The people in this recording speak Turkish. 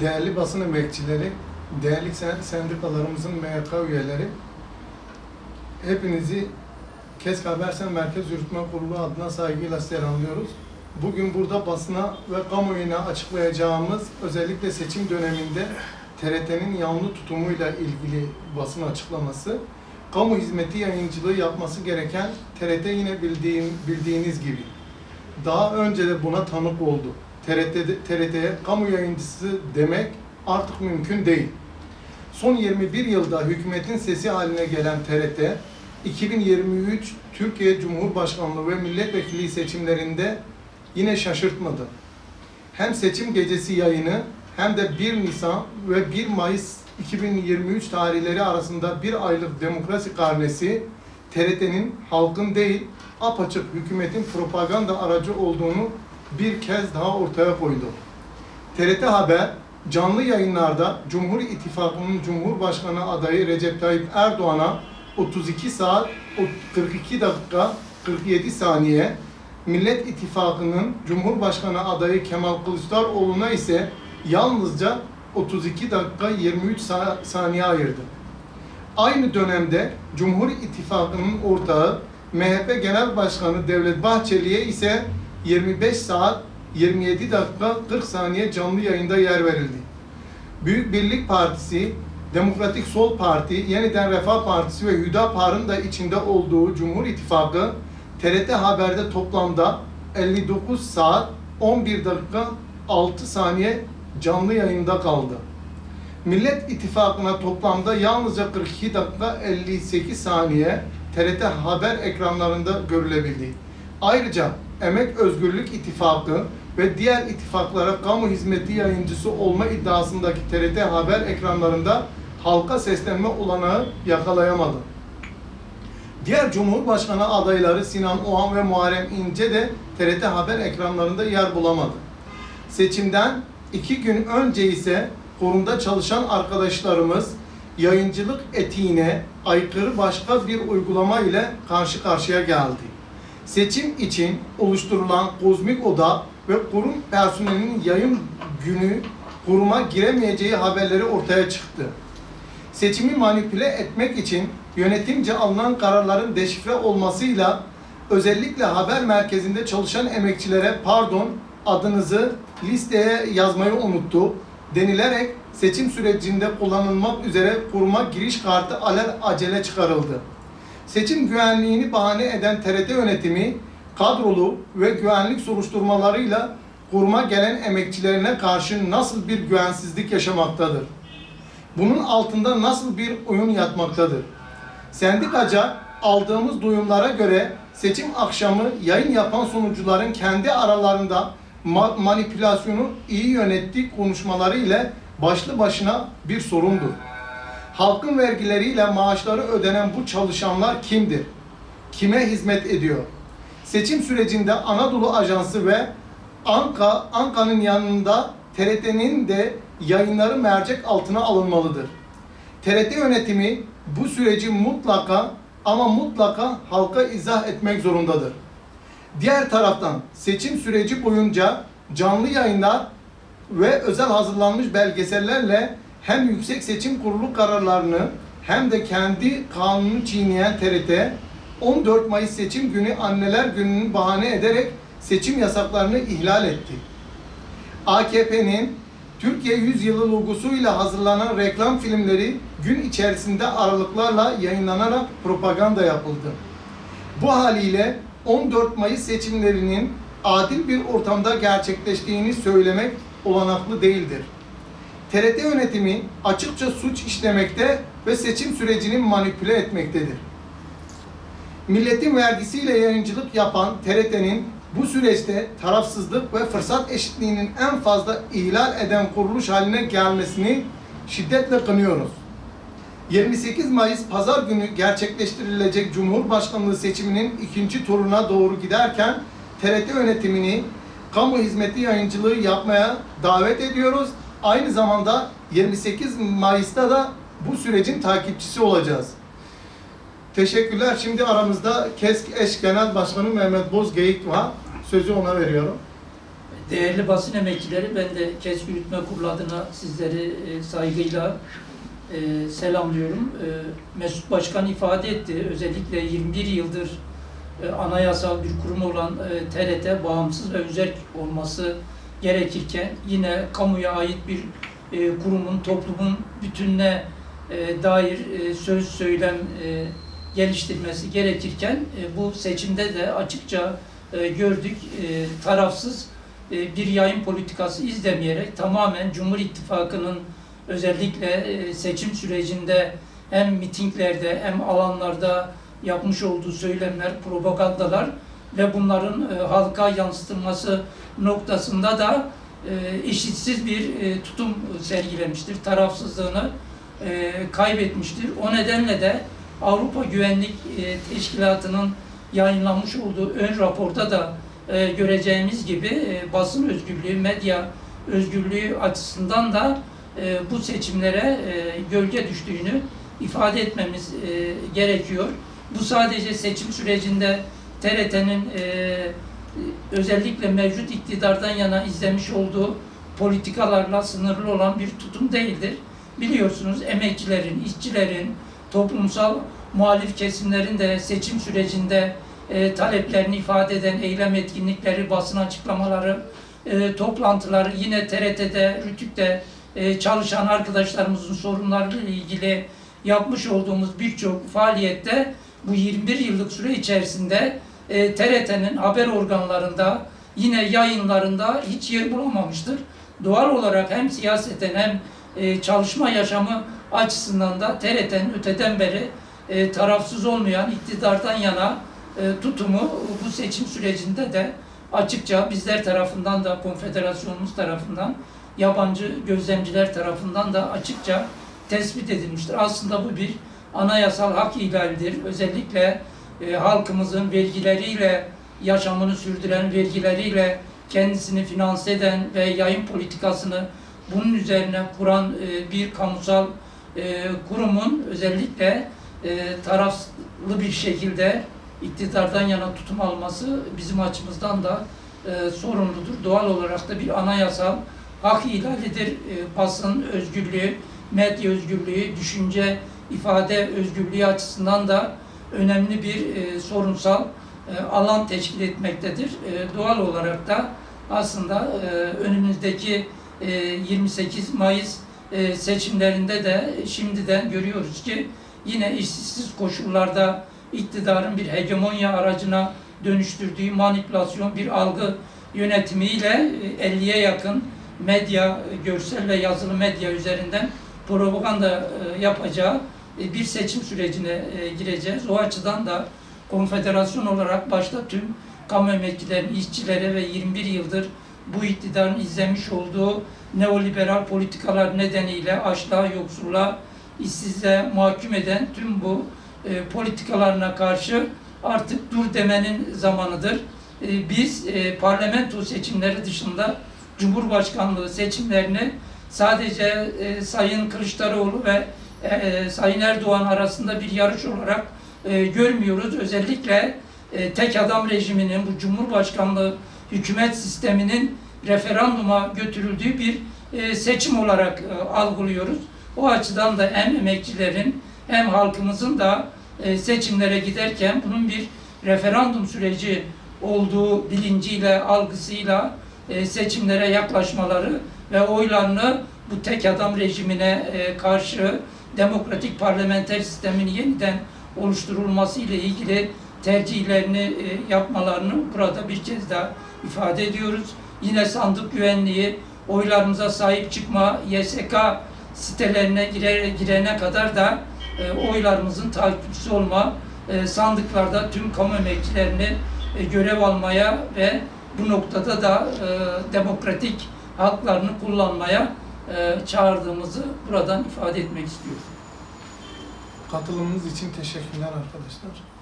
değerli basın emekçileri, değerli sen- sendikalarımızın MYK üyeleri, hepinizi KESK Habersen Merkez Yürütme Kurulu adına saygıyla selamlıyoruz. Bugün burada basına ve kamuoyuna açıklayacağımız özellikle seçim döneminde TRT'nin yanlı tutumuyla ilgili basın açıklaması. Kamu hizmeti yayıncılığı yapması gereken TRT yine bildiğim, bildiğiniz gibi daha önce de buna tanık oldu. TRT'de, TRT'ye kamu yayıncısı demek artık mümkün değil. Son 21 yılda hükümetin sesi haline gelen TRT, 2023 Türkiye Cumhurbaşkanlığı ve milletvekili seçimlerinde yine şaşırtmadı. Hem seçim gecesi yayını hem de 1 Nisan ve 1 Mayıs 2023 tarihleri arasında bir aylık demokrasi karnesi TRT'nin halkın değil apaçık hükümetin propaganda aracı olduğunu bir kez daha ortaya koydu. TRT Haber canlı yayınlarda Cumhur İttifakı'nın Cumhurbaşkanı adayı Recep Tayyip Erdoğan'a 32 saat 42 dakika 47 saniye, Millet İttifakı'nın Cumhurbaşkanı adayı Kemal Kılıçdaroğlu'na ise yalnızca 32 dakika 23 sa- saniye ayırdı. Aynı dönemde Cumhur İttifakı'nın ortağı MHP Genel Başkanı Devlet Bahçeli'ye ise 25 saat 27 dakika 40 saniye canlı yayında yer verildi. Büyük Birlik Partisi, Demokratik Sol Parti, Yeniden Refah Partisi ve Hüdapar'ın da içinde olduğu Cumhur İttifakı TRT Haber'de toplamda 59 saat 11 dakika 6 saniye canlı yayında kaldı. Millet İttifakı'na toplamda yalnızca 42 dakika 58 saniye TRT haber ekranlarında görülebildi. Ayrıca Emek Özgürlük İttifakı ve diğer ittifaklara kamu hizmeti yayıncısı olma iddiasındaki TRT haber ekranlarında halka seslenme olanağı yakalayamadı. Diğer Cumhurbaşkanı adayları Sinan Oğan ve Muharrem İnce de TRT haber ekranlarında yer bulamadı. Seçimden iki gün önce ise kurumda çalışan arkadaşlarımız yayıncılık etiğine aykırı başka bir uygulama ile karşı karşıya geldi. Seçim için oluşturulan kozmik oda ve kurum personelinin yayın günü kuruma giremeyeceği haberleri ortaya çıktı. Seçimi manipüle etmek için yönetimce alınan kararların deşifre olmasıyla özellikle haber merkezinde çalışan emekçilere pardon adınızı listeye yazmayı unuttu denilerek seçim sürecinde kullanılmak üzere kuruma giriş kartı alel acele çıkarıldı. Seçim güvenliğini bahane eden TRT yönetimi kadrolu ve güvenlik soruşturmalarıyla kuruma gelen emekçilerine karşı nasıl bir güvensizlik yaşamaktadır? Bunun altında nasıl bir oyun yatmaktadır? Sendikaca aldığımız duyumlara göre seçim akşamı yayın yapan sunucuların kendi aralarında ma- manipülasyonu iyi yönettiği konuşmaları ile başlı başına bir sorundur. Halkın vergileriyle maaşları ödenen bu çalışanlar kimdir? Kime hizmet ediyor? Seçim sürecinde Anadolu Ajansı ve Anka, Anka'nın yanında TRT'nin de yayınları mercek altına alınmalıdır. TRT yönetimi bu süreci mutlaka ama mutlaka halka izah etmek zorundadır. Diğer taraftan seçim süreci boyunca canlı yayınlar ve özel hazırlanmış belgesellerle hem Yüksek Seçim Kurulu kararlarını hem de kendi kanunu çiğneyen TRT 14 Mayıs seçim günü anneler gününü bahane ederek seçim yasaklarını ihlal etti. AKP'nin Türkiye Yüzyılı logosuyla hazırlanan reklam filmleri gün içerisinde aralıklarla yayınlanarak propaganda yapıldı. Bu haliyle 14 Mayıs seçimlerinin adil bir ortamda gerçekleştiğini söylemek olanaklı değildir. TRT yönetimi açıkça suç işlemekte ve seçim sürecini manipüle etmektedir. Milletin vergisiyle yayıncılık yapan TRT'nin bu süreçte tarafsızlık ve fırsat eşitliğinin en fazla ihlal eden kuruluş haline gelmesini şiddetle kınıyoruz. 28 Mayıs Pazar günü gerçekleştirilecek Cumhurbaşkanlığı seçiminin ikinci turuna doğru giderken TRT yönetimini kamu hizmeti yayıncılığı yapmaya davet ediyoruz. Aynı zamanda 28 Mayıs'ta da bu sürecin takipçisi olacağız. Teşekkürler. Şimdi aramızda KESK Eş Genel Başkanı Mehmet Bozgeyik var. Sözü ona veriyorum. Değerli basın emekçileri, ben de KESK Yürütme Kurulu adına sizleri e, saygıyla e, selamlıyorum. E, Mesut Başkan ifade etti, özellikle 21 yıldır e, anayasal bir kurum olan e, TRT bağımsız ve özerk olması gerekirken yine kamuya ait bir e, kurumun, toplumun bütününe e, dair e, söz söylem e, geliştirmesi gerekirken e, bu seçimde de açıkça e, gördük e, tarafsız e, bir yayın politikası izlemeyerek tamamen Cumhur İttifakı'nın özellikle e, seçim sürecinde hem mitinglerde hem alanlarda yapmış olduğu söylemler, propagandalar ve bunların e, halka yansıtılması noktasında da e, eşitsiz bir e, tutum sergilemiştir. Tarafsızlığını e, kaybetmiştir. O nedenle de Avrupa Güvenlik e, Teşkilatı'nın yayınlanmış olduğu ön raporda da e, göreceğimiz gibi e, basın özgürlüğü, medya özgürlüğü açısından da e, bu seçimlere e, gölge düştüğünü ifade etmemiz e, gerekiyor. Bu sadece seçim sürecinde TRT'nin e, özellikle mevcut iktidardan yana izlemiş olduğu politikalarla sınırlı olan bir tutum değildir. Biliyorsunuz emekçilerin, işçilerin, toplumsal muhalif kesimlerin de seçim sürecinde e, taleplerini ifade eden eylem etkinlikleri, basın açıklamaları, e, toplantıları, yine TRT'de, RTÜK'te e, çalışan arkadaşlarımızın sorunlarıyla ilgili yapmış olduğumuz birçok faaliyette bu 21 yıllık süre içerisinde e, TRT'nin haber organlarında, yine yayınlarında hiç yer bulamamıştır. Doğal olarak hem siyaseten hem e, çalışma yaşamı açısından da TRT'nin öteden beri e, tarafsız olmayan iktidardan yana e, tutumu bu seçim sürecinde de açıkça bizler tarafından da konfederasyonumuz tarafından yabancı gözlemciler tarafından da açıkça tespit edilmiştir. Aslında bu bir anayasal hak ihlalidir. Özellikle e, halkımızın vergileriyle yaşamını sürdüren vergileriyle kendisini finanse eden ve yayın politikasını bunun üzerine kuran e, bir kamusal e, kurumun özellikle e, taraflı bir şekilde iktidardan yana tutum alması bizim açımızdan da e, sorumludur. Doğal olarak da bir anayasal hak ihlalidir. E, basın özgürlüğü, medya özgürlüğü, düşünce, ifade özgürlüğü açısından da önemli bir e, sorunsal e, alan teşkil etmektedir. E, doğal olarak da aslında e, önümüzdeki e, 28 Mayıs e, seçimlerinde de şimdiden görüyoruz ki yine işsiz koşullarda iktidarın bir hegemonya aracına dönüştürdüğü manipülasyon bir algı yönetimiyle e, 50'ye yakın medya, e, görsel ve yazılı medya üzerinden propaganda e, yapacağı e, bir seçim sürecine e, gireceğiz. O açıdan da konfederasyon olarak başta tüm kamu emekçilerin, işçilere ve 21 yıldır bu iktidarın izlemiş olduğu neoliberal politikalar nedeniyle açlığa, yoksulluğa, işsizliğe mahkum eden tüm bu e, politikalarına karşı artık dur demenin zamanıdır. E, biz e, parlamento seçimleri dışında Cumhurbaşkanlığı seçimlerini sadece e, Sayın Kılıçdaroğlu ve e, Sayın Erdoğan arasında bir yarış olarak e, görmüyoruz. Özellikle e, tek adam rejiminin, bu Cumhurbaşkanlığı hükümet sisteminin referanduma götürüldüğü bir e, seçim olarak e, algılıyoruz. O açıdan da hem emekçilerin hem halkımızın da e, seçimlere giderken bunun bir referandum süreci olduğu bilinciyle, algısıyla e, seçimlere yaklaşmaları ve oylarını bu tek adam rejimine e, karşı demokratik parlamenter sistemin yeniden oluşturulması ile ilgili tercihlerini e, yapmalarını burada bir kez daha ifade ediyoruz. Yine sandık güvenliği, oylarımıza sahip çıkma, YSK sitelerine gire, girene kadar da e, oylarımızın takipçisi olma, e, sandıklarda tüm kamu emekçilerini e, görev almaya ve bu noktada da e, demokratik haklarını kullanmaya e, çağırdığımızı buradan ifade etmek istiyoruz. Katılımınız için teşekkürler arkadaşlar.